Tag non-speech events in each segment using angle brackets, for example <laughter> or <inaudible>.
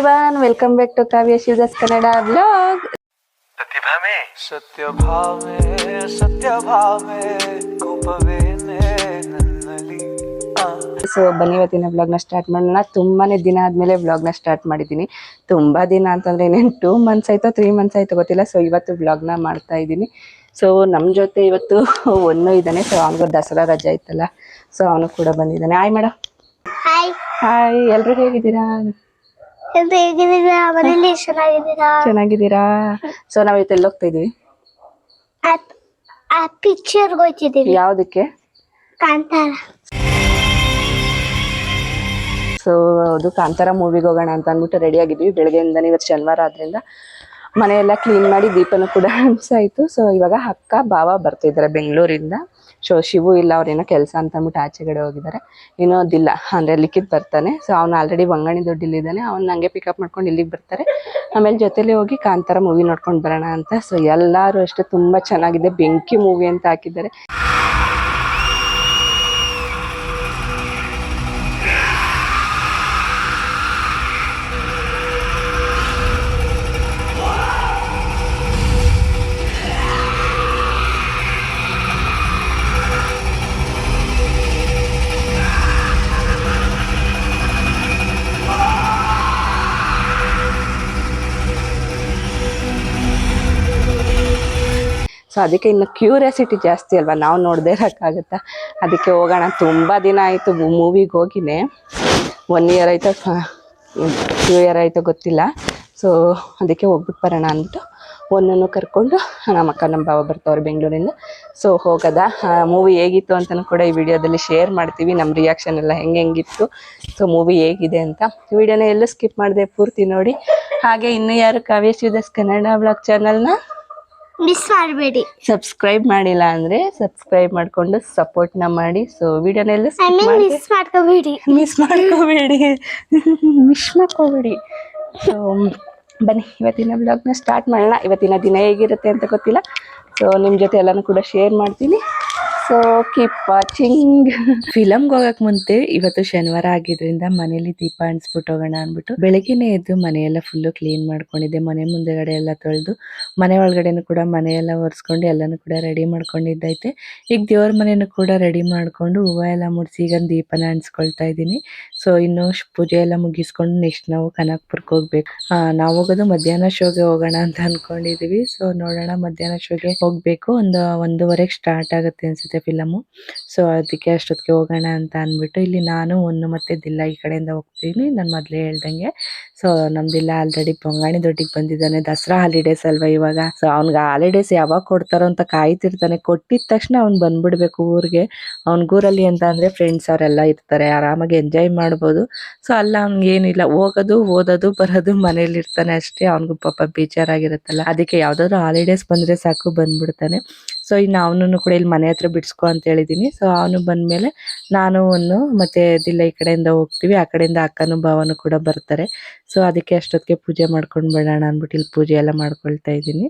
Everyone welcome back to Kavya Shivadas Kannada blog Satyabhame. Satyabhame Satyabhame so ಬನ್ನಿ ಇವತ್ತಿನ ವ್ಲಾಗ್ನ start ಮಾಡೋಣ. ತುಂಬಾ ದಿನ ಆದಮೇಲೆ ವ್ಲಾಗ್ನ ಸ್ಟಾರ್ಟ್ ಮಾಡಿದ್ದೀನಿ. ತುಂಬ ದಿನ ಅಂತಂದ್ರೆ ಇನ್ನೇನು ಟೂ ಮಂತ್ಸ್ ಆಯಿತೋ ತ್ರೀ ಮಂತ್ಸ್ ಆಯ್ತೋ ಗೊತ್ತಿಲ್ಲ. ಸೊ ಇವತ್ತು ವ್ಲಾಗ್ನ ಮಾಡ್ತಾ ಇದ್ದೀನಿ. ಸೊ ನಮ್ಮ ಜೊತೆ ಇವತ್ತು <laughs> ಒನ್ನು ಇದ್ದಾನೆ. ಸೊ ಅವನಿಗೂ ದಸರಾ ರಜೆ ಇತ್ತಲ್ಲ ಸೊ ಅವನು ಕೂಡ ಬಂದಿದ್ದಾನೆ. ಹಾಯ್ ಮೇಡಮ್ ಹಾಯ್ ಹಾಯ್ ಎಲ್ಲರೂ ಹೇಗಿದ್ದೀರಾ? ಮನೇಲಿ ಚೆನ್ನಾಗಿದ್ದೀರಾ? ಚೆನ್ನಾಗಿದ್ದೀರಾ? ಸೊ ನಾವು ಇವತ್ತು ಎಲ್ಲಿ ಹೋಗ್ತಾ ಇದೀವಿ ಆ ಪಿಕ್ಚರ್ ಹೋಗ್ತಿದ್ದೀವಿ ಯಾವುದಕ್ಕೆ? ಕಾಂತಾರ. ಸೊ ಅದು ಕಾಂತಾರ ಮೂವಿಗೆ ಹೋಗೋಣ ಅಂತ ಅಂದ್ಬಿಟ್ಟು ರೆಡಿ ಆಗಿದ್ವಿ ಬೆಳಗ್ಗೆಯಿಂದ ಇವತ್ತು ಶನಿವಾರ ಆದ್ರಿಂದ. ಮನೆಯೆಲ್ಲ ಕ್ಲೀನ್ ಮಾಡಿ ದೀಪನೂ ಕೂಡ ಹಂಚಾಯಿತು ಸೊ ಇವಾಗ ಅಕ್ಕ, ಭಾವ ಬರ್ತಿದ್ದಾರೆ ಬೆಂಗಳೂರಿಂದ. ಸೊ ಶಿವು ಇಲ್ಲ ಅವ್ರೇನೋ ಕೆಲಸ ಅಂತ ಅಂದ್ಬಿಟ್ಟು ಆಚೆಗಡೆ ಹೋಗಿದ್ದಾರೆ. ಇನ್ನೋದಿಲ್ಲ ಅಂದರೆ ಲಿಖಿತ್ ಬರ್ತಾನೆ. ಸೊ ಅವ್ನು ಆಲ್ರೆಡಿ ಬಂಗಾಣಿ ದೊಡ್ಡಿಲ್ಲಿದ್ದಾನೆ ಅವ್ನು ಹಂಗೆ ಪಿಕಪ್ ಮಾಡ್ಕೊಂಡು ಇಲ್ಲಿಗೆ ಬರ್ತಾರೆ. ಆಮೇಲೆ ಜೊತೆಲಿ ಹೋಗಿ ಕಾಂತಾರ ಮೂವಿ ನೋಡ್ಕೊಂಡು ಬರೋಣ ಅಂತ. ಸೊ ಎಲ್ಲರೂ ಅಷ್ಟೇ, ತುಂಬ ಚೆನ್ನಾಗಿದೆ. ಬೆಂಕಿ ಮೂವಿ ಅಂತ ಹಾಕಿದ್ದಾರೆ. ಅದಕ್ಕೆ ಇನ್ನು ಕ್ಯೂರಿಯಾಸಿಟಿ ಜಾಸ್ತಿ ಅಲ್ವಾ? ನಾವು ನೋಡದೇ ಇರೋಕ್ಕಾಗತ್ತಾ? ಅದಕ್ಕೆ ಹೋಗೋಣ. ತುಂಬ ದಿನ ಆಯಿತು ಮೂವಿಗೆ ಹೋಗಿನೇ. ಒನ್ ಇಯರ್ ಆಯಿತು? ಟೂ ಇಯರ್ ಆಯಿತು ಗೊತ್ತಿಲ್ಲ. ಸೊ ಅದಕ್ಕೆ ಹೋಗ್ಬಿಟ್ಟು ಬರೋಣ ಅಂದ್ಬಿಟ್ಟು ಒಂದನ್ನು ಕರ್ಕೊಂಡು ನಮ್ಮ ಅಕ್ಕ, ನಮ್ಮ ಬಾವ ಬರ್ತಾವ್ರೆ ಬೆಂಗಳೂರಿಂದ. ಸೊ ಹೋಗೋದ. ಮೂವಿ ಹೇಗಿತ್ತು ಅಂತಲೂ ಕೂಡ ಈ ವಿಡಿಯೋದಲ್ಲಿ ಶೇರ್ ಮಾಡ್ತೀವಿ. ನಮ್ಮ ರಿಯಾಕ್ಷನ್ ಎಲ್ಲ ಹೆಂಗೆ ಹೆಂಗಿತ್ತು. ಸೊ ಮೂವಿ ಹೇಗಿದೆ ಅಂತ ವಿಡಿಯೋನ ಎಲ್ಲೂ ಸ್ಕಿಪ್ ಮಾಡಿದೆ ಪೂರ್ತಿ ನೋಡಿ. ಹಾಗೆ ಇನ್ನು ಯಾರು ಕಾವ್ಯ ಶಿವದಾಸ್ ಕನ್ನಡ ಬ್ಲಾಗ್ ಚಾನಲ್ನ ಮಿಸ್ ಮಾಡಬೇಡಿ. ಸಬ್ಸ್ಕ್ರೈಬ್ ಮಾಡಿಲ್ಲ ಅಂದ್ರೆ ಸಬ್ಸ್ಕ್ರೈಬ್ ಮಾಡ್ಕೊಂಡು ಸಪೋರ್ಟ್ನ ಮಾಡಿ. ಸೊ ವಿಡಿಯೋನೆಲ್ಲ ಮಿಸ್ ಮಾಡ್ಕೋಬೇಡಿ. ಮಿಸ್ ಮಾಡ್ಕೋಬೇಡಿ. ಮಿಸ್ ಮಾಡ್ಕೋಬೇಡಿ. ಸೊ ಬನ್ನಿ ಇವತ್ತಿನ ಬ್ಲಾಗ್ನ ಸ್ಟಾರ್ಟ್ ಮಾಡೋಣ. ಇವತ್ತಿನ ದಿನ ಹೇಗಿರುತ್ತೆ ಅಂತ ಗೊತ್ತಿಲ್ಲ. ಸೊ ನಿಮ್ಮ ಜೊತೆ ಎಲ್ಲನೂ ಕೂಡ ಶೇರ್ ಮಾಡ್ತೀನಿ. ಸೊ ಕೀಪ್ ವಾಚಿಂಗ್ ಫಿಲಮ್ಗೆ ಹೋಗಕ್ ಮುಂತೆ ಇವತ್ತು ಶನಿವಾರ ಆಗಿದ್ರಿಂದ ಮನೇಲಿ ದೀಪ ಅಣಿಸ್ಬಿಟ್ಟು ಹೋಗೋಣ ಅಂದ್ಬಿಟ್ಟು ಬೆಳಗ್ಗೆನೆ ಎದ್ದು ಮನೆಯೆಲ್ಲ ಫುಲ್ಲು ಕ್ಲೀನ್ ಮಾಡ್ಕೊಂಡಿದ್ದೆ. ಮನೆ ಮುಂದೆಗಡೆ ಎಲ್ಲ ತೊಳೆದು, ಮನೆ ಒಳಗಡೆನೂ ಕೂಡ ಮನೆಯೆಲ್ಲ ಒರೆಸ್ಕೊಂಡು ಎಲ್ಲನೂ ಕೂಡ ರೆಡಿ ಮಾಡ್ಕೊಂಡಿದ್ದೈತೆ. ಈಗ ದೇವ್ರ ಮನೆಯೂ ಕೂಡ ರೆಡಿ ಮಾಡ್ಕೊಂಡು ಹೂವು ಎಲ್ಲ ಮುಡಿಸಿ ಈಗ ದೀಪನ ಅಣಿಸ್ಕೊಳ್ತಾ ಇದ್ದೀನಿ. ಸೊ ಇನ್ನು ಪೂಜೆ ಎಲ್ಲ ಮುಗಿಸ್ಕೊಂಡು ನೆಕ್ಸ್ಟ್ ನಾವು ಕನಕ್ಪುರಕ್ಕೆ ಹೋಗ್ಬೇಕು. ನಾವು ಹೋಗೋದು ಮಧ್ಯಾಹ್ನ ಶೋಗೆ ಹೋಗೋಣ ಅಂತ ಅನ್ಕೊಂಡಿದೀವಿ. ಸೊ ನೋಡೋಣ ಮಧ್ಯಾಹ್ನ ಶೋಗೆ ಹೋಗ್ಬೇಕು. ಒಂದು, ಒಂದೂವರೆಗೆ ಸ್ಟಾರ್ಟ್ ಆಗುತ್ತೆ ಅನ್ಸುತ್ತೆ. ಫಿಲಮು. ಸೊ ಅದಕ್ಕೆ ಅಷ್ಟೊತ್ತಿಗೆ ಹೋಗೋಣ ಅಂತ ಅಂದ್ಬಿಟ್ಟು ಇಲ್ಲಿ ನಾನು ಒಂದು ಮತ್ತೆ ದಿಲ್ಲ ಈ ಕಡೆಯಿಂದ ಹೋಗ್ತೀನಿ ನಾನು ಮೊದಲೇ ಹೇಳ್ದಂಗೆ. ಸೊ ನಮ್ದಿಲ್ಲ ಆಲ್ರೆಡಿ ಪೊಂಗಾಣಿ ದೊಡ್ಡಿಗೆ ಬಂದಿದ್ದಾನೆ. ದಸರಾ ಹಾಲಿಡೇಸ್ ಅಲ್ವಾ ಇವಾಗ. ಸೊ ಅವ್ನಿಗೆ ಹಾಲಿಡೇಸ್ ಯಾವಾಗ ಕೊಡ್ತಾರೋ ಅಂತ ಕಾಯ್ತಿರ್ತಾನೆ. ಕೊಟ್ಟಿದ ತಕ್ಷಣ ಅವ್ನು ಬಂದ್ಬಿಡ್ಬೇಕು ಊರಿಗೆ. ಊರಲ್ಲಿ ಅಂತ ಅಂದರೆ ಫ್ರೆಂಡ್ಸ್ ಅವರೆಲ್ಲ ಇರ್ತಾರೆ. ಆರಾಮಾಗಿ ಎಂಜಾಯ್ ಮಾಡ್ಬೋದು. ಸೊ ಅಲ್ಲ ಅವ್ನಿಗೆ ಏನಿಲ್ಲ. ಹೋಗೋದು, ಓದೋದು, ಬರೋದು, ಮನೇಲಿ ಇರ್ತಾನೆ ಅಷ್ಟೇ. ಅವ್ನಿಗೂ ಪಾಪ ಬೇಜಾರಾಗಿರುತ್ತಲ್ಲ. ಅದಕ್ಕೆ ಯಾವುದಾದ್ರು ಹಾಲಿಡೇಸ್ ಬಂದ್ರೆ ಸಾಕು ಬಂದ್ಬಿಡ್ತಾನೆ. ಸೊ ಇನ್ನು ಅವನನ್ನು ಕೂಡ ಇಲ್ಲಿ ಮನೆ ಹತ್ರ ಬಿಡಿಸ್ಕೊ ಅಂತ ಹೇಳಿದೀನಿ. ಸೊ ಅವನು ಬಂದಮೇಲೆ ನಾನು ಒಂದು ಮತ್ತೆ ದಿಲ್ಲ ಈ ಕಡೆಯಿಂದ ಹೋಗ್ತೀವಿ. ಆ ಕಡೆಯಿಂದ ಅಕ್ಕನು ಭಾವನು ಕೂಡ ಬರ್ತಾರೆ. ಸೊ ಅದಕ್ಕೆ ಅಷ್ಟೊತ್ತಿಗೆ ಪೂಜೆ ಮಾಡ್ಕೊಂಡು ಬಿಡೋಣ ಅಂದ್ಬಿಟ್ಟು ಇಲ್ಲಿ ಪೂಜೆ ಎಲ್ಲ ಮಾಡ್ಕೊಳ್ತಾ ಇದ್ದೀನಿ.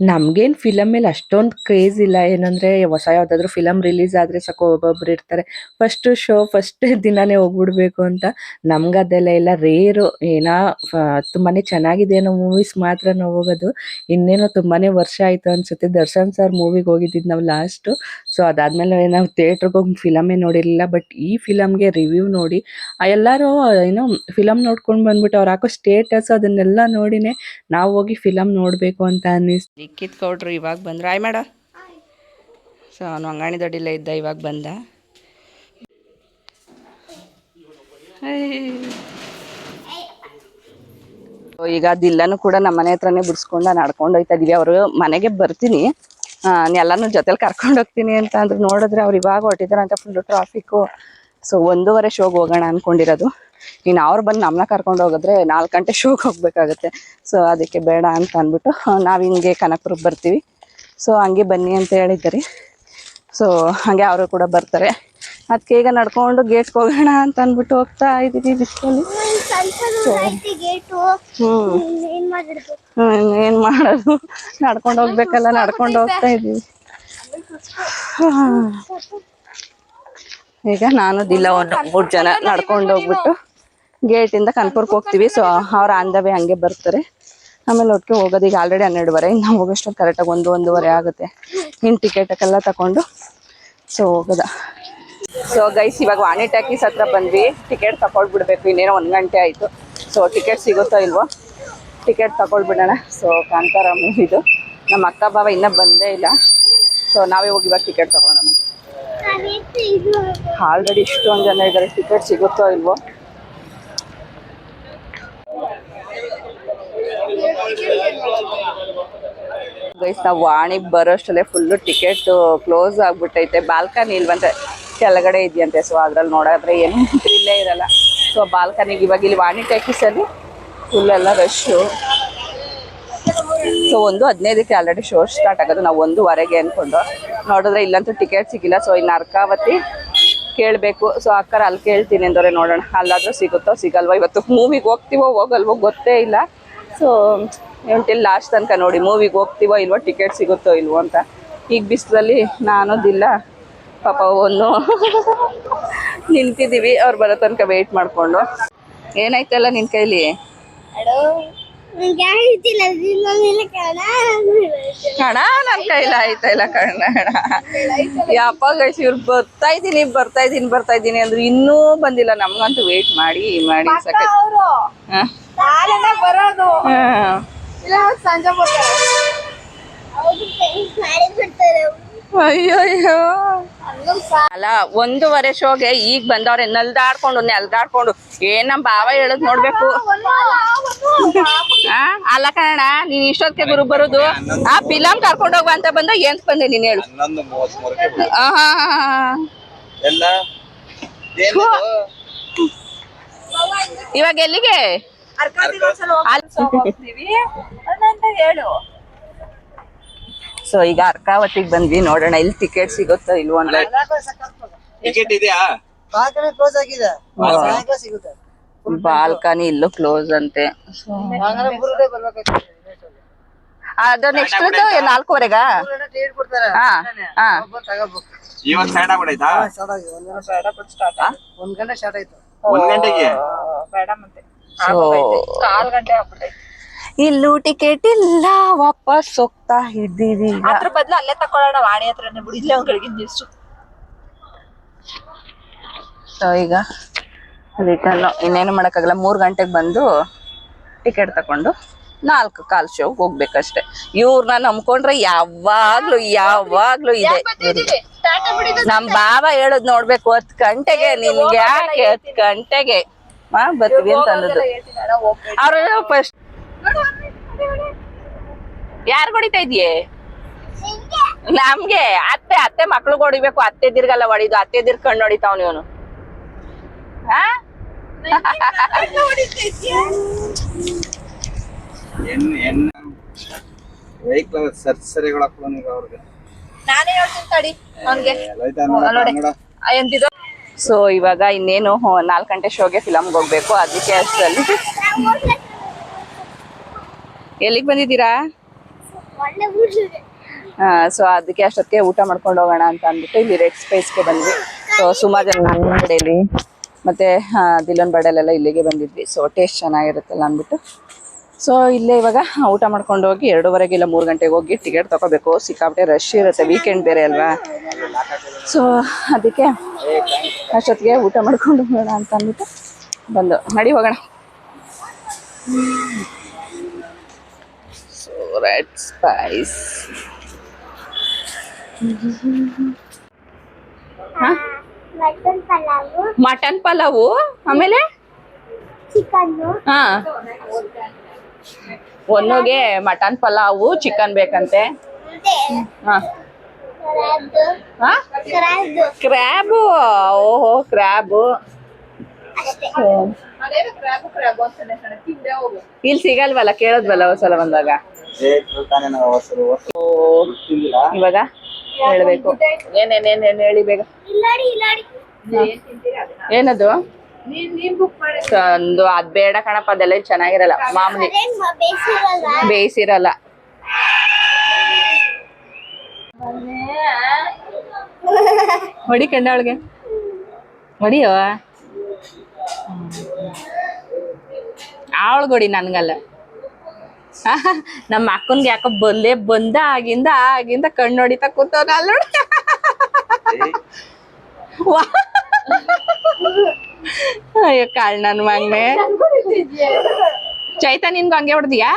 ನಮ್ಗೇನು ಫಿಲಮ್ ಮೇಲೆ ಅಷ್ಟೊಂದು ಕ್ರೇಜ್ ಇಲ್ಲ. ಏನಂದ್ರೆ ಹೊಸ ಯಾವ್ದಾದ್ರು ಫಿಲಮ್ ರಿಲೀಸ್ ಆದ್ರೆ ಸಾಕು, ಒಬ್ಬೊಬ್ರು ಇರ್ತಾರೆ. ಫಸ್ಟ್ ಶೋ ಫಸ್ಟ್ ದಿನಾನೇ ಹೋಗ್ಬಿಡ್ಬೇಕು ಅಂತ ನಮ್ಗೆ ಅದೆಲ್ಲ ಇಲ್ಲ. ರೇರು ಏನೋ ತುಂಬಾನೇ ಚೆನ್ನಾಗಿದೆ ಅನ್ನೋ ಮೂವೀಸ್ ಮಾತ್ರ ನಾವು ಹೋಗೋದು. ಇನ್ನೇನೋ ತುಂಬಾನೇ ವರ್ಷ ಆಯ್ತು ಅನ್ಸುತ್ತೆ. ದರ್ಶನ್ ಸರ್ ಮೂವಿಗೆ ಹೋಗಿದ್ದಿದ್ದು ನಾವು ಲಾಸ್ಟು ಸೊ ಅದಾದ್ಮೇಲೆ ನಾವು ಥಿಯೇಟ್ರಿಗೆ ಹೋಗಿ ಫಿಲಮೇ ನೋಡಿರಲಿಲ್ಲ. ಬಟ್ ಈ ಫಿಲಮ್ಗೆ ರಿವ್ಯೂ ನೋಡಿ ಎಲ್ಲರೂ, ಏನೋ ಫಿಲಮ್ ನೋಡ್ಕೊಂಡು ಬಂದ್ಬಿಟ್ಟು ಅವ್ರು ಹಾಕೋ ಸ್ಟೇಟಸ್ ಅದನ್ನೆಲ್ಲ ನೋಡಿನೇ ನಾವು ಹೋಗಿ ಫಿಲಮ್ ನೋಡಬೇಕು ಅಂತ ಅನ್ನಿಸ್ ಲಿಖಿತ್ ಕೌಡ್ರು ಇವಾಗ ಬಂದ್ರು. ಆಯ್ ಮಾಡ. ಸೊ, ಅವನು ಅಂಗಾಣಿ ದೊಡ್ಡಿಲ್ಲ ಇದ್ದ, ಇವಾಗ ಬಂದ. ಈಗ ದಿಲ್ಲನು ಕೂಡ ನಮ್ಮ ಮನೆ ಹತ್ರನೇ ಬಿಡಿಸ್ಕೊಂಡು ನಡ್ಕೊಂಡು ಹೋಯ್ತಾ ಇದೀವಿ. ಅವರು ಮನೆಗೆ ಬರ್ತೀನಿ. ಎಲ್ಲಾನು ಜೊತೆಲಿ ಕರ್ಕೊಂಡು ಹೋಗ್ತೀನಿ ಅಂತ ಅಂದ್ರೆ. ನೋಡಿದ್ರೆ ಅವ್ರು ಇವಾಗ ಹೊರಟಿದ್ದಾರೆ ಅಂತ ಫುಲ್ ಟ್ರಾಫಿಕ್ಕು ಸೊ, ಒಂದೂವರೆ ಶೋಗೆ ಹೋಗೋಣ ಅನ್ಕೊಂಡಿರೋದು. ಇನ್ನು ಅವ್ರು ಬಂದು ನಮ್ಮನ್ನ ಕರ್ಕೊಂಡು ಹೋಗಿದ್ರೆ ನಾಲ್ಕು ಗಂಟೆ ಶೋಗೆ ಹೋಗ್ಬೇಕಾಗತ್ತೆ. ಸೊ ಅದಕ್ಕೆ ಬೇಡ ಅಂತ ಅಂದ್ಬಿಟ್ಟು ನಾವು ಹಿಂಗೆ ಕನಕಪುರಕ್ಕೆ ಬರ್ತೀವಿ. ಸೊ ಹಂಗೆ ಬನ್ನಿ ಅಂತ ಹೇಳಿದ್ದಾರೆ. ಸೊ ಹಾಗೆ ಅವರು ಕೂಡ ಬರ್ತಾರೆ. ಅದಕ್ಕೆ ಈಗ ನಡ್ಕೊಂಡು ಗೇಟ್ಗೆ ಹೋಗೋಣ ಅಂತ ಅಂದ್ಬಿಟ್ಟು ಹೋಗ್ತಾ ಇದ್ದೀವಿ ಬಿಸಿಲಲ್ಲಿ. ಹ್ಞೂ ಏನು ಮಾಡೋದು? ನಡ್ಕೊಂಡು ಹೋಗ್ಬೇಕಲ್ಲ, ನಡ್ಕೊಂಡು ಹೋಗ್ತಾ ಇದೀವಿ ಈಗ ನಾನು ಒಂದು ಮೂರು ಜನ ನಡ್ಕೊಂಡು ಹೋಗ್ಬಿಟ್ಟು ಗೇಟಿಂದ ಕನ್ಪುರ್ಕ್ ಹೋಗ್ತೀವಿ. ಸೊ ಅವ್ರ ಆನ್ ದ ವೇ ಹಂಗೆ ಬರ್ತಾರೆ. ಆಮೇಲೆ ಒಟ್ಟಿಗೆ ಹೋಗೋದು. ಈಗ ಆಲ್ರೆಡಿ ಹನ್ನೆರಡುವರೆ. ಇನ್ನು ನಾವು ಹೋಗೋಷ್ಟು ಕರೆಕ್ಟಾಗಿ ಒಂದು ಒಂದೂವರೆ ಆಗುತ್ತೆ. ಇನ್ನು ಟಿಕೆಟಕ್ಕೆಲ್ಲ ತಗೊಂಡು ಸೊ ಹೋಗೋದ. ಸೊ ಗೈಸ್ ಇವಾಗ ವಾಣಿ ಟ್ಯಾಕೀಸ್ ಹತ್ರ ಬಂದ್ವಿ. ಟಿಕೆಟ್ ತಗೊಳ್ಬಿಡ್ಬೇಕು ಇನ್ನೇನೋ ಒಂದು ಗಂಟೆ ಆಯಿತು. ಸೊ ಟಿಕೆಟ್ ಸಿಗುತ್ತೋ ಇಲ್ವೋ? ಟಿಕೆಟ್ ತಗೊಳ್ಬಿಡೋಣ ಸೊ ಕಾಂತಾರ ಮೂವಿದು ನಮ್ಮ ಅಕ್ಕ ಬಾವ ಇನ್ನೂ ಬಂದೇ ಇಲ್ಲ. ಸೊ ನಾವೇ ಹೋಗಿ ಇವಾಗ ಟಿಕೆಟ್ ತಗೊಳ್ಳೋಣ. ಇದು? ಆಲ್ರೆಡಿ ಇಷ್ಟೊಂದು ಜನ ಇದ್ದಾರೆ ಟಿಕೆಟ್ ಸಿಗುತ್ತೋ ಇಲ್ವೋ? ಗೈಸ್ ನಾವು ವಾಣಿಗೆ ಬರೋಷ್ಟಲ್ಲೇ ಫುಲ್ಲು ಟಿಕೆಟ್ ಕ್ಲೋಸ್ ಆಗ್ಬಿಟ್ಟೈತೆ. ಬಾಲ್ಕನಿ ಇಲ್ವಂತೆ ಕೆಳಗಡೆ ಇದೆಯಂತೆ ಸೊ ಅದ್ರಲ್ಲಿ ನೋಡಿದ್ರೆ ಏನು ಇಲ್ಲೇ ಇರಲ್ಲ. ಸೊ ಬಾಲ್ಕನಿಗೆ ಇವಾಗ ಇಲ್ಲಿ ವಾಣಿ ಟ್ಯಾಕೀಸಲ್ಲಿ ಫುಲ್ ಎಲ್ಲ ರಶ್ಶು ಸೊ ಒಂದು ಹದಿನೈದಕ್ಕೆ ಆಲ್ರೆಡಿ ಶೋ ಸ್ಟಾರ್ಟ್ ಆಗೋದು. ನಾವು ಒಂದೂವರೆಗೆ ಅಂದ್ಕೊಂಡು ನೋಡಿದ್ರೆ ಇಲ್ಲಂತೂ ಟಿಕೆಟ್ ಸಿಕ್ಕಿಲ್ಲ. ಸೊ ಇನ್ನು ಅರ್ಕಾವತಿ ಕೇಳಬೇಕು. ಸೊ ಅಕ್ಕರ ಅಲ್ಲಿ ಕೇಳ್ತೀನಿ ಅಂದರೆ ನೋಡೋಣ. ಅಲ್ಲಾದರೂ ಸಿಗುತ್ತೋ, ಸಿಗಲ್ವೋ? ಇವತ್ತು ಮೂವಿಗೆ ಹೋಗ್ತೀವೋ, ಹೋಗಲ್ವೋ ಗೊತ್ತೇ ಇಲ್ಲ. ಸೊ ಎಂಟಿಲ್ಲಿ ಲಾಸ್ಟ್ ತನಕ ನೋಡಿ ಮೂವಿಗೆ ಹೋಗ್ತೀವೋ, ಇಲ್ವೋ ಟಿಕೆಟ್ ಸಿಗುತ್ತೋ, ಇಲ್ವೋ ಅಂತ. ಈಗ ಬಿಸಿಲಲ್ಲಿ ನಾನೋದಿಲ್ಲ ಪಾಪ ಒಂದು ನಿಂತಿದ್ದೀವಿ. ಅವ್ರು ಬರೋ ತನಕ ವೆಯ್ಟ್ ಮಾಡಿಕೊಂಡು. ಏನಾಯ್ತಲ್ಲ ನಿನ್ನ ಕೈಲಿ? ಕಣ. ನನ್ನ ಕೈಲ ಆಯ್ತಾ ಇಲ್ಲ ಕಣ್ಣ ಯಪ್ಪ ಗೈಸ್ ಇವ್ರು ಬರ್ತಾ ಇದೀನಿ ಬರ್ತಾ ಇದೀನಿ ಬರ್ತಾ ಇದೀನಿ ಅಂದ್ರೆ ಇನ್ನೂ ಬಂದಿಲ್ಲ. ನಮ್ಗಂತೂ ವೇಟ್ ಮಾಡಿ ಮಾಡಿ ಸಕ ಬರೋದು. ಸಂಜೆ ಬರ್ತಾರೆ ಹೌದು ಫ್ರೆಂಡ್ಸ್ ಮಾಡಿ ಬಿಡ್ತಾರೆ ಅಯ್ಯೋ ಅಯ್ಯೋ ಅಲ್ಲ ಒಂದೂವರೆ ಶೋಗೆ ಈಗ ಬಂದವ್ರೆ ನಲ್ದಾಡ್ಕೊಂಡು ನೆಲ್ದಾಡ್ಕೊಂಡು. ಏನ್ ನಮ್ ಭಾವ ಹೇಳದ್ ನೋಡ್ಬೇಕು? ಆ ಅಲ್ಲ ಕಣ ನೀನ್ ಇಷ್ಟೊತ್ತಿಗೆ ಗುರು ಬರೋದು. ಆ ಫಿಲಮ್ ಕರ್ಕೊಂಡು ಹೋಗುವ ಅಂತ ಬಂದ ಏನ್ ಬಂದೆ ನೀನ್ ಹೇಳು? ಇವಾಗ ಎಲ್ಲಿಗೆ? ಸೊ ಈಗ ಅರ್ಕಾವತಿಗೆ ಬಂದ್ವಿ ನೋಡೋಣ ಇಲ್ಲಿ ಟಿಕೆಟ್ ಸಿಗುತ್ತೋ ಇಲ್ವೋ ಅಂತ. ಟಿಕೆಟ್ ಇದೆಯಾ? ಬಾಲ್ಕನಿ ಕ್ಲೋಸ್ ಆಗಿದೆ. ಸಾಯಂಕಾಲ ಸಿಗುತ್ತೆ. ಬಾಲ್ಕನಿ ಇಲ್ಲೂ ಕ್ಲೋಸ್ ಅಂತೆ. ಅದು ನೆಕ್ಸ್ಟ್ ನಾಲ್ಕೂವರೆಗಾ? ಒಂದ್ ಗಂಟೆ ಒಂದ್ ಗಂಟೆ ಸ್ಟಾರ್ಟ್ ಆಯ್ತು. ಒಂದ್ ಗಂಟೆಗೆ? ಇಲ್ಲೂ ಟಿಕೆಟ್ ಇಲ್ಲ ವಾಪಸ್ ಹೋಗ್ತಾ ಇದ್ದೀವಿ. ಅದ್ರ ಬದ್ಲು ಅಲ್ಲೇ ತಕೊಳ್ಳೋಣ ವಾಣಿ ಹತ್ರನೇ ಬಿಡಿ ಇಲ್ಲೇ ನಿಲ್ಸು ಸೊ ಈಗ ರಿಟರ್ನ್ ಇನ್ನೇನು ಮಾಡೋಕ್ಕಾಗಲ್ಲ ಮೂರು ಗಂಟೆಗೆ ಬಂದು ಟಿಕೆಟ್ ತಕೊಂಡು ನಾಲ್ಕು ಕಾಲ್ ಶೋಗೆ ಹೋಗ್ಬೇಕಷ್ಟೆ. ಇವ್ರನ್ನ ನಂಬ್ಕೊಂಡ್ರೆ ಯಾವಾಗ್ಲೂ ಯಾವಾಗ್ಲೂ ಇದೆ. ನಮ್ ಬಾಬಾ ಹೇಳದ್ ನೋಡ್ಬೇಕು ಹತ್ ಗಂಟೆಗೆ ನಿನ್ಗೆ ಯಾಕೆ ಹತ್ ಗಂಟೆಗೆ? ಬರ್ತೀವಿ ಅಂತ ಅಂದದ್ದು ಅವ್ರ ಫಸ್ಟ್ ಯಾರು ಹೊಡಿತಾ ಇದೀಯೇ? ನಮ್ಗೆ. ಅತ್ತೆ ಅತ್ತೆ ಮಕ್ಳು ಹೊಡಿಬೇಕು. ಅತ್ತೆ ದಿರ್ಗಲ್ಲ ಹೊಡಿದು ಅತ್ತೆ ದಿರ್ ಕಣ್ಣು ಹೊಡಿತಾವ್ ಇವನು ಅವ್ರಿಗೆ. ನಾನೇ ಹೇಳ್ತೀನಿ ತಡಿ ಅವ್ನ್ಗೆ. ಸೊ ಇವಾಗ ಇನ್ನೇನು ನಾಲ್ಕು ಗಂಟೆ ಶೋಗೆ ಫಿಲಮ್ಗೆ ಹೋಗ್ಬೇಕು. ಅದಕ್ಕೆ ಅಷ್ಟಲ್ಲಿ. ಎಲ್ಲಿಗೆ ಬಂದಿದ್ದೀರಾ? ಸೊ ಅದಕ್ಕೆ ಅಷ್ಟೊತ್ತಿಗೆ ಊಟ ಮಾಡ್ಕೊಂಡು ಹೋಗೋಣ ಅಂತ ಅಂದ್ಬಿಟ್ಟು ಇಲ್ಲಿ ರೆಡ್ ಸ್ಪೇಸ್ಗೆ ಬಂದ್ವಿ. ಸೊ ಸುಮಾರು ಜನ ಅಂಗಡಿಯಲ್ಲಿ ಮತ್ತೆ ದಿಲೋನ್ ಬಡಲೆಲ್ಲ ಇಲ್ಲಿಗೆ ಬಂದಿದ್ವಿ. ಸೊ ಟೇಸ್ಟ್ ಚೆನ್ನಾಗಿರುತ್ತಲ್ಲ ಅಂದ್ಬಿಟ್ಟು. ಸೊ ಇಲ್ಲೇ ಇವಾಗ ಊಟ ಮಾಡ್ಕೊಂಡು ಹೋಗಿ ಎರಡೂವರೆಗೆ ಇಲ್ಲ ಮೂರು ಗಂಟೆಗೆ ಹೋಗಿ ಟಿಕೆಟ್ ತಗೋಬೇಕು. ಸಿಕ್ಕಾಪಟ್ಟೆ ರಶ್ ಇರುತ್ತೆ. ವೀಕೆಂಡ್ ಬೇರೆ ಅಲ್ವಾ? ಸೊ ಅದಕ್ಕೆ ಅಷ್ಟೊತ್ತಿಗೆ ಊಟ ಮಾಡ್ಕೊಂಡು ಹೋಗೋಣ ಅಂತ ಅಂದ್ಬಿಟ್ಟು ಬಂದು. ನಡಿ ಹೋಗೋಣ. Red Spice mutton pulao mutton pulao ಆಮೇಲೆ? ಚಿಕನ್ ಹಾ. ಒನ್ನುಗೆ ಮಟನ್ ಪಲಾವು ಚಿಕನ್ ಬೇಕಂತೆ. ಕ್ರ್ಯಾಬು ಓಹೋ ಕ್ರ್ಯಾಬು ಇಲ್ಲಿ ಸಿಗಲ್ವಲ್ಲ ಕೇಳದ್ವಲ್ಲ ಒಂದ್ಸಲ ಬಂದಾಗ? ಇವಾಗ ಹೇಳ್ಬೇಕು. ಏನೇನೇನ್ ಹೇಳಿ ಬೇಗ? ಏನದು? ಒಂದು ಅದ್ ಬೇಡ ಕಣಪ್ಪ, ಅದೆಲ್ಲ ಚೆನ್ನಾಗಿರಲ್ಲ. ಮಾಮೂಲಿ. ಬೇಯಿಸಿರಲ್ಲ. ಹೊಡಿ ಕಂಡ ಅವಳಿಗೆ. ಹೊಡಿಯೋ ಆಳ್ಗೊಡಿ ನನ್ಗಲ್ಲ. <laughs> ನಮ್ಮ ಅಕ್ಕನ್ಗೆ ಯಾಕೋ ಬಲ್ಲೆ ಬಂದ ಆಗಿಂದ ಆಗಿಂದ ಕಣ್ಣು ಹೊಡಿತಾ ಕೂತವನ ಅಲ್ಲ <laughs> ಅಯ್ಯೋ ಕಾಳ್ ನನ್ ಮಗನೆ. ಚೈತ ನಿನ್ಗೂ ಹಂಗೆ ಹೊಡ್ದಿಯಾ?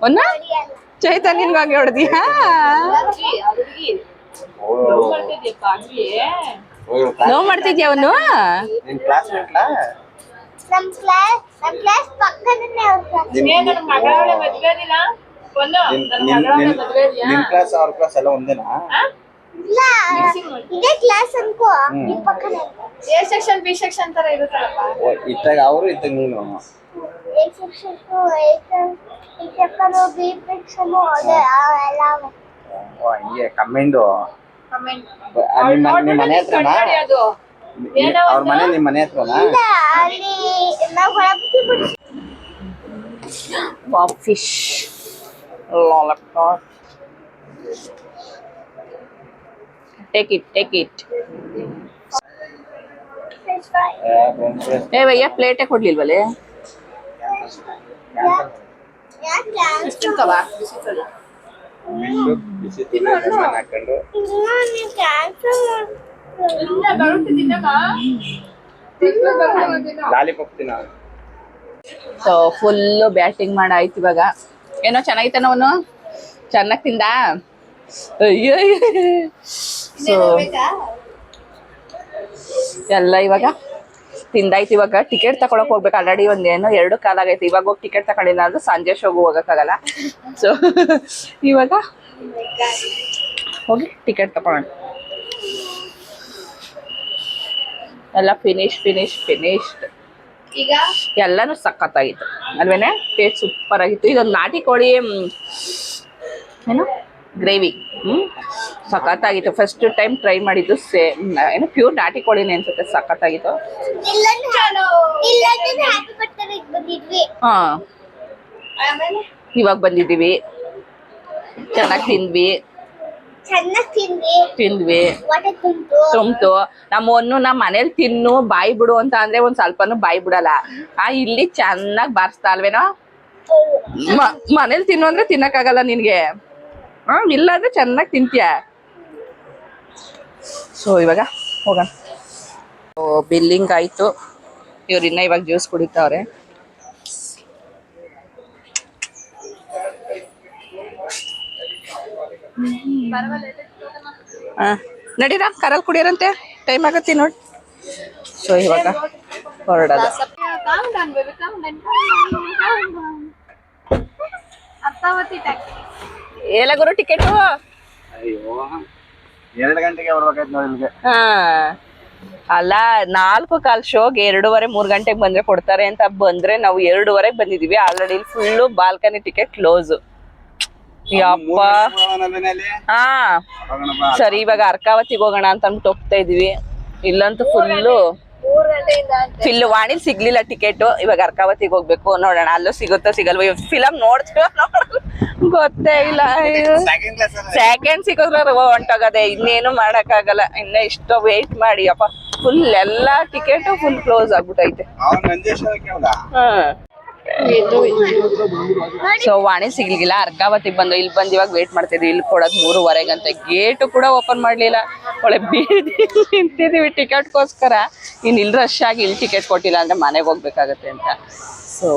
ಒನ್ನ? ಚೈತ ನಿನ್ಗೂ ಹಂಗೆ ಹೊಡ್ದಿಯಾ? ನೋವು ಮಾಡ್ತಿದ್ಯಾ ಅವನು? ನಿನ್ ಕ್ಲಾಸ್ ನಮ್ ಕ್ಲಾಸ್ ನಮ್ ಕ್ಲಾಸ್ ಪಕ್ಕದಲ್ಲೇ ನಿಮ್ ಕ್ಲಾಸ್ ಅವ್ರ ಕ್ಲಾಸ್ ಎಲ್ಲ ಒಂದೇನಾ? ಇಲ್ಲ ಇದೇ ಕ್ಲಾಸ್ ಅನ್ಕೋ ನಿಮ್ ಪಕ್ಕನೇ ಎ ಸೆಕ್ಷನ್ ಬಿ ಸೆಕ್ಷನ್ ತರ ಇರುತ್ತಲ್ಲಪ್ಪ. ಓ, ಇತ್ತಾಗ ಅವರು ಇತ್ತಾಗ ನೀನು. A section A section B section ಅದೇ ಎಲ್ಲ ಅವೆ. ಓ ಹಂಗೆ ಕಮ್ಮಿಂಡು ಕಮೆಂಟ್ ನಿಮ್ಮ ಮನೆ ಹತ್ರನಾ? ಅದು. ಅವ್ರ ಮನೆ ನಿಮ್ಮ ಮನೆ ಹತ್ರನಾ? ಇಲ್ಲ ಅಲ್ಲಿ ಟೇಕ್ ಇಟ್ ಟೇಕ್ ಇಟ್ ಏ ಭಯ್ಯ ಪ್ಲೇಟೇ ಕೊಡ್ಲಿಲ್ವಲೆ? ಯಾಕೆ ತಿಂತವ? ಮಿಂಡು ಬಿಸಿ ಲಾಲಿಪಾಪ್ ತಿನ್ನ ಸೊ ಫುಲ್ ಬ್ಯಾಟಿಂಗ್ ಮಾಡಾಯ್ತು ಇವಾಗ. ಏನೋ ಚೆನ್ನಾಗಿತ್ತಾನ ಅವನು? ಚೆನ್ನಾಗಿ ತಿಂದ? ಅಯ್ಯೋ. ಸೊ ಎಲ್ಲ ಇವಾಗ ತಿಂದಾಯ್ತು ಇವಾಗ. ಟಿಕೆಟ್ ತಗೊಳಕ್ ಹೋಗ್ಬೇಕು. ಆಲ್ರೆಡಿ ಒಂದೇನೋ ಎರಡು ಕಾಲಾಗೈತೆ <laughs> ಇವಾಗ ಹೋಗಿ ಟಿಕೆಟ್ ತಗೊಂಡಿಲ್ಲ ಅಂದ್ರೆ ಸಂಜೆ ಶೋಗು ಹೋಗಕ್ಕಾಗಲ್ಲ. ಸೊ ಇವಾಗ ಹೋಗಿ ಟಿಕೆಟ್ ತಗೊಳ್ಳೋಣ ಎಲ್ಲ ಫಿನಿಶ್ ಫಿನಿಶ್ ಫಿನಿಶ್ಡ್ ಈಗ? ಎಲ್ಲಾನು ಸಖತ್ತಾಗಿತ್ತು. ಅಲ್ವೇನೆ ಟೇಸ್ಟ್ ಸೂಪರ್ ಆಗಿತ್ತು. ಇದೊಂದು ನಾಟಿ ಕೋಳಿ ಏನು? ಗ್ರೇವಿ ಹ್ಞೂ ಸಖತ್ತಾಗಿತ್ತು. ಫಸ್ಟ್ ಟೈಮ್ ಟ್ರೈ ಮಾಡಿದ್ದು ಸೇ ಏನು ಪ್ಯೂರ್ ನಾಟಿ ಕೋಳಿನೇ ಅನ್ಸುತ್ತೆ ಸಖತ್ತಾಗಿತ್ತು. ಹಾಂ. ಇವಾಗ ಬಂದಿದ್ದೀವಿ. ಚೆನ್ನಾಗಿ ತಿಂದ್ವಿ. ತಿಂದ್ವಿ. ತುಂಬಿತು. ನಮ್ಮನ್ನು ನಮ್ಮ ಮನೇಲಿ ತಿನ್ನು ಬಾಯಿ ಬಿಡು ಅಂತ ಅಂದ್ರೆ ಒಂದ್ ಸ್ವಲ್ಪನೂ ಬಾಯಿ ಬಿಡಲ್ಲ. ಆ ಇಲ್ಲಿ ಚೆನ್ನಾಗಿ ಬಾರಿಸ್ತಾ ಅಲ್ವೇನೋ? ಮನೇಲಿ ತಿನ್ನು ಅಂದ್ರೆ ತಿನ್ನಕ್ಕಾಗಲ್ಲ ನಿನ್ಗೆ? ಹಾ ಇಲ್ಲ ಅಂದ್ರೆ ಚೆನ್ನಾಗಿ ತಿಂತೀಯ? ಸೊ ಇವಾಗ ಹೋಗ ಬಿಲ್ಲಿಂಗ್ ಆಯ್ತು. ಇವ್ರು ಇನ್ನ ಇವಾಗ ಜ್ಯೂಸ್ ಕುಡಿತಾವ್ರೆ. ನಡೀರ ಕರಲ್ ಕುಡಿಯರಂತೆ. ಟೈಮ್ ಆಗತ್ತೆ ನೋಡಿ. ಸೊ ಇವಾಗ ಹೊರಡೋದು. ಎಲ್ಲ ಗುರು ಟಿಕೆಟು ಎರಡು ಗಂಟೆಗೆ ಬರ್ಬೇಕಾಯ್ತು ನೋಡಿ ಇಲ್ಲಿಗೆ. ಹಾ. ಅಲ್ಲ ನಾಲ್ಕು ಕಾಲ್ ಶೋಗೆ ಎರಡೂವರೆ ಮೂರ್ ಗಂಟೆಗೆ ಬಂದ್ರೆ ಕೊಡ್ತಾರೆ ಅಂತ ಬಂದ್ರೆ ನಾವು ಎರಡೂವರೆಗೆ ಬಂದಿದೀವಿ. Already full balcony ticket close ಯಪ್ಪ ಹಾ. ಸರಿ ಇವಾಗ ಅರ್ಕಾವತಿಗೆ ಹೋಗೋಣ ಅಂತ ಅಂದ್ಬಿಟ್ಟು ಹೋಗ್ತಾ ಇದೀವಿ. ಇಲ್ಲಂತೂ ಫುಲ್ಲು ಫಿಲ್ ವಾಣಿ ಸಿಗ್ಲಿಲ್ಲ ಟಿಕೆಟ್. ಇವಾಗ ಅರ್ಕಾವತಿಗೆ ಹೋಗ್ಬೇಕು. ನೋಡೋಣ ಅಲ್ಲೂ ಸಿಗುತ್ತೋ ಸಿಗಲ್ವ. ಫಿಲಮ್ ನೋಡ್ತೀವ ಗೊತ್ತೇ ಇಲ್ಲ. ಸೆಕೆಂಡ್ ಸಿಗೋದ್ರ ಹೊಂಟೋಗದೆ. ಇನ್ನೇನು ಮಾಡಕ್ಕಾಗಲ್ಲ. ಇನ್ನ ಇಷ್ಟ ವೇಟ್ ಮಾಡಿ. ಅಪ್ಪ ಫುಲ್ ಎಲ್ಲಾ ಟಿಕೆಟ್ ಫುಲ್ ಕ್ಲೋಸ್ ಆಗ್ಬಿಟ್ಟೈತೆ ಸೊ ವಾಣಿ ಸಿಗ್ಲಿಲ್ಲ. ಅರ್ಗಾವತಿ ಬಂದು ಇಲ್ಲಿ ಬಂದು ಇವಾಗ ವೇಟ್ ಮಾಡ್ತಿದ್ವಿ. ಇಲ್ಲಿ ಕೊಡೋದು ಮೂರುವರೆಗೆ ಅಂತ. ಗೇಟು ಕೂಡ ಓಪನ್ ಮಾಡ್ಲಿಲ್ಲ. ಒಳ್ಳೆ ಬೀದಿ ನಿಂತಿದೀವಿ ಟಿಕೆಟ್ಗೋಸ್ಕರ. ಇನ್ನು ಇಲ್ಲಿ ರಶ್ ಆಗಿ ಇಲ್ಲಿ ಟಿಕೆಟ್ ಕೊಟ್ಟಿಲ್ಲ ಅಂದ್ರೆ ಮನೆಗೆ ಹೋಗ್ಬೇಕಾಗತ್ತೆ ಅಂತ. ಸೊ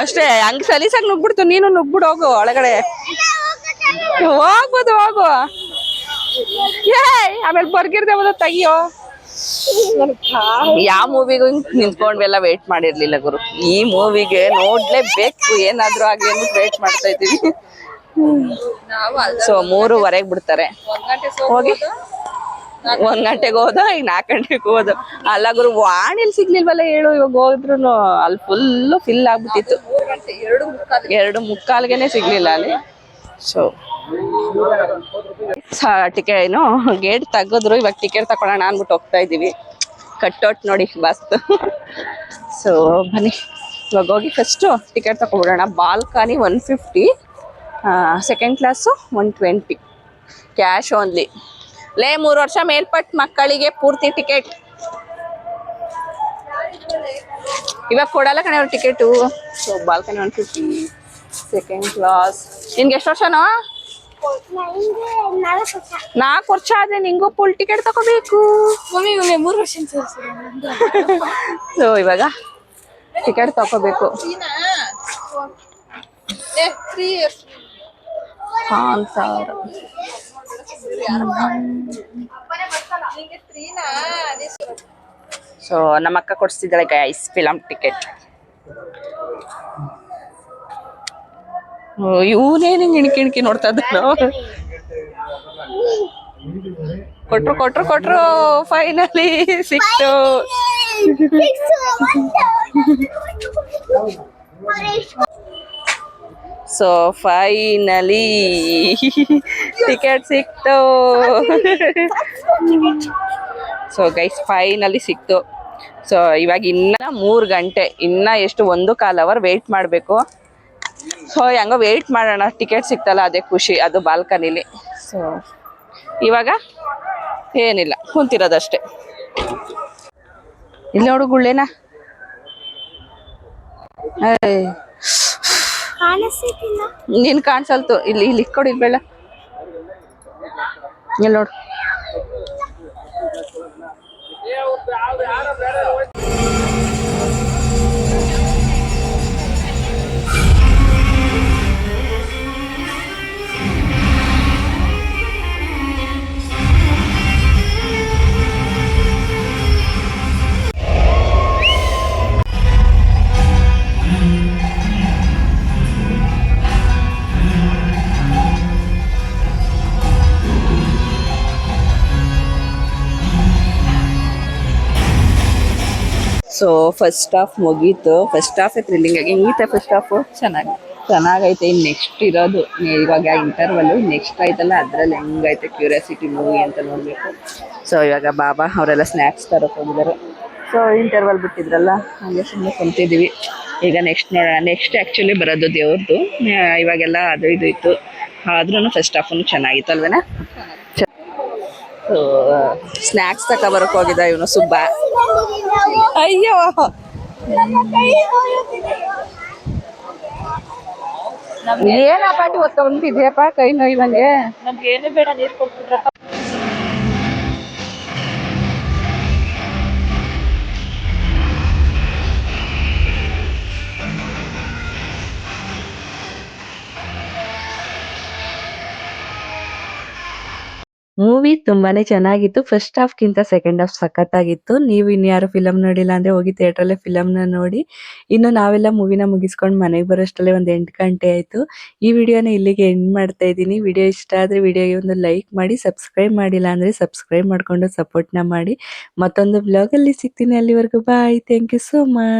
ಅಷ್ಟೇ. ಹಂಗ್ ಸಲೀಸಾಗಿ ನುಗ್ಬಿಡ್ತು ನೀನು ನುಗ್ಬಿಡು ಹೋಗು ಒಳಗಡೆ. ಹೋಗ್ಬೋದು, ಹೋಗು. ಏಯ್, ಆಮೇಲೆ ಬರ್ಗಿರ್ದೆ ತೆಗಿಯೋ. ಯಾವ ಮೂವಿಗೂ ನಿಂತ್ಕೊಂಡ್ವೆಲ್ಲ ವೇಟ್ ಮಾಡಿರ್ಲಿಲ್ಲ ಗುರು. ಈ ಮೂವಿಗೆ ನೋಡ್ಲೇಬೇಕು, ಏನಾದ್ರೂ ಆಗ್ಲಿ ಅಂತ ವೇಟ್ ಮಾಡ್ತಾ ಇದೀವಿ ಸೊ ಮೂರುವರೆಗೆ ಬಿಡ್ತಾರೆ. ಹೋಗಿ. ಒಂದ್ ಗಂಟೆಗೆ ಹೋದ ಈಗ ನಾಲ್ಕು ಗಂಟೆಗೆ ಹೋದ. ಅಲ್ಲ ಗುರು, ವಾಣಿಲ್ ಸಿಗ್ಲಿಲ್ವಲ್ಲ ಹೇಳು, ಇವಾಗ ಹೋದ್ರು ಅಲ್ಲಿ ಫುಲ್ಲು ಫಿಲ್ ಆಗ್ಬಿಟ್ಟಿತ್ತು. ಎರಡು ಮುಕ್ಕಾಲ್ಗೆನೆ ಸಿಗ್ಲಿಲ್ಲ ಅಲ್ಲಿ. ಸೊ ಟಿಕೆಟ್ ಏನು? ಗೇಟ್ ತೆಗೆದ್ರು, ಇವಾಗ ಟಿಕೆಟ್ ತಕೊಳ್ಳೋಣ ಅಂದ್ಬಿಟ್ಟು ಹೋಗ್ತಾ ಇದೀವಿ. ಕಟ್ಔಟ್ ನೋಡಿ ಬಸ್ ಸೊ ಬನ್ನಿ. ಇವಾಗ ಹೋಗಿ first ticket ತಗೊಬಿಡೋಣ balcony one fifty second class one twenty cash only ಲೇ, ಮೂರು ವರ್ಷ ಮೇಲ್ಪಟ್ಟ ಮಕ್ಕಳಿಗೆ ಪೂರ್ತಿ ಟಿಕೆಟ್ ಇವಾಗ ಕೊಡಲ್ಲ ಕಣೆ ಅವ್ರ ticket so balcony one fifty second class ನಿನ್ಗೆ ಎಷ್ಟು ವರ್ಷನೋ? ನಾಲ್ಕು ವರ್ಷ ಆದ್ರೆ ನಿಂಗೂ ಫುಲ್ ಟಿಕೆಟ್ ತಗೋಬೇಕು. ಮೂರು ವರ್ಷ ಸೊ <laughs> ಇವಾಗ ಟಿಕೆಟ್ ತಗೋಬೇಕು. ಹಾಂ ಸಾವಿರ ಸೊ ನಮ್ಮ ಅಕ್ಕ ಕೊಡಿಸ್ತಿದ್ದಾಳೆ ಗೈಸ್ ಫಿಲಮ್ ಟಿಕೆಟ್ ಇವನೇ ನಿಂಗೆ ಇಣಕಿ ಇಣಕಿ ನೋಡ್ತಾ ಇದ್ದಾನೋ? ಕೊಟ್ರು ಕೊಟ್ರು ಕೊಟ್ರು ಫೈನಲಿ ಸಿಕ್ತು. ಸೊ ಫೈನಲಿ ಟಿಕೆಟ್ ಸಿಕ್ತು. ಸೊ ಗೈಸ್ ಫೈನಲಿ ಸಿಕ್ತು. ಸೊ ಇವಾಗ ಇನ್ನ ಮೂರು ಗಂಟೆ, ಇನ್ನ ಎಷ್ಟು ಒಂದು ಕಾಲ್ ಅವರ್ ವೇಟ್ ಮಾಡಬೇಕು. ಸೊ ಹೆಂಗೋ ವೆಯ್ಟ್ ಮಾಡೋಣ. ಟಿಕೆಟ್ ಸಿಕ್ತಲ್ಲ ಅದೇ ಖುಷಿ. ಅದು ಬಾಲ್ಕನಿಲಿ ಸೊ ಇವಾಗ ಏನಿಲ್ಲ. ಕುಂತಿರೋದಷ್ಟೇ. ಇಲ್ಲಿ ನೋಡು ಗುಳ್ಳೆನ. ನೀನ್ ಕಾಣಿಸಲ್ತು. ಇಲ್ಲಿ ಇಲ್ಲಿ ಕೊಡಿ ಬೇಡ ಇಲ್ಲಿ ನೋಡು. ಸೊ ಫಸ್ಟ್ ಹಾಫ್ ಮುಗೀತು. ಫಸ್ಟ್ ಹಾಫ್ ಥ್ರಿಲ್ಲಿಂಗ್ ಆಗಿ. ಹೆಂಗಿತ್ತೆ ಫಸ್ಟ್ ಹಾಫ್ ಚೆನ್ನಾಗಿ. ಚೆನ್ನಾಗೈತೆ. ಇನ್ನು ನೆಕ್ಸ್ಟ್ ಇರೋದು. ಇವಾಗ ಇಂಟರ್ವಲ್ಲು ನೆಕ್ಸ್ಟ್ ಆಯ್ತಲ್ಲ ಅದರಲ್ಲಿ ಹೆಂಗೈತೆ ಕ್ಯೂರಿಯಾಸಿಟಿ ಮೂವಿ ಅಂತ ನೋಡಬೇಕು. ಸೊ ಇವಾಗ ಬಾಬಾ ಅವರೆಲ್ಲ ಸ್ನ್ಯಾಕ್ಸ್ ತರೋಕೆ ಹೋಗಿದ್ದಾರೆ ಸೊ ಇಂಟರ್ವಲ್ ಬಿಟ್ಟಿದ್ರಲ್ಲ ಹಾಗೆ ಸುಮ್ಮನೆ ಕುಂತಿದ್ದೀವಿ ಈಗ ನೆಕ್ಸ್ಟ್ ನೋಡೋಣ. ನೆಕ್ಸ್ಟ್ ಆ್ಯಕ್ಚುಲಿ ಬರೋದು ದೇವ್ರದ್ದು ಇವಾಗೆಲ್ಲ ಅದು ಇದು ಇತ್ತು. ಆದ್ರೂ ಫಸ್ಟ್ ಹಾಫನು ಚೆನ್ನಾಗಿತ್ತು ಅಲ್ವೇನಾ? ಸ್ನ್ಯಾಕ್ಸ್ ತಕ ಬರಕ್ ಹೋಗಿದ್ದ ಇವನು ಸುಬ್ಬ. ಅಯ್ಯೋ. ಏನಪ್ಪ ಪಾಟಿ ಹೊತ್ಕೊಂಡ್ಬಿಟ್ಟಿದ್ಯಪ್ಪ ಕೈ ನೋಯ್ವಂಗೆ ನಮ್ಗೆ ಏನು ಬೇಡ ನೀರು ಕೊಟ್ಬಿಟ್ರ ತುಂಬಾನೇ ಚೆನ್ನಾಗಿತ್ತು. ಫಸ್ಟ್ ಹಾಫ್ ಗಿಂತ ಸೆಕೆಂಡ್ ಹಾಫ್ ಸಖತ್ತಾಗಿತ್ತು. ನೀವು ಇನ್ಯಾರು ಫಿಲಮ್ ನೋಡಿಲ್ಲ ಅಂದ್ರೆ ಹೋಗಿ ಥಿಯೇಟ್ರಲ್ಲೇ ಫಿಲಮ್ನ ನೋಡಿ. ಇನ್ನು ನಾವೆಲ್ಲ ಮೂವಿನ ಮುಗಿಸ್ಕೊಂಡು ಮನೆಗೆ ಬರೋಷ್ಟರಲ್ಲೇ ಒಂದು ಎಂಟು ಗಂಟೆ ಆಯಿತು. ಈ ವಿಡಿಯೋನ ಇಲ್ಲಿಗೆ ಎಂಡ್ ಮಾಡ್ತಾ ಇದ್ದೀನಿ. ವಿಡಿಯೋ ಇಷ್ಟ ಆದರೆ ವಿಡಿಯೋಗೆ ಒಂದು ಲೈಕ್ ಮಾಡಿ ಸಬ್ಸ್ಕ್ರೈಬ್ ಮಾಡಿಲ್ಲ ಅಂದರೆ ಸಬ್ಸ್ಕ್ರೈಬ್ ಮಾಡಿಕೊಂಡು ಸಪೋರ್ಟ್ನ ಮಾಡಿ. ಮತ್ತೊಂದು ಬ್ಲಾಗಲ್ಲಿ ಸಿಗ್ತೀನಿ. ಅಲ್ಲಿವರೆಗೂ bye thank you so much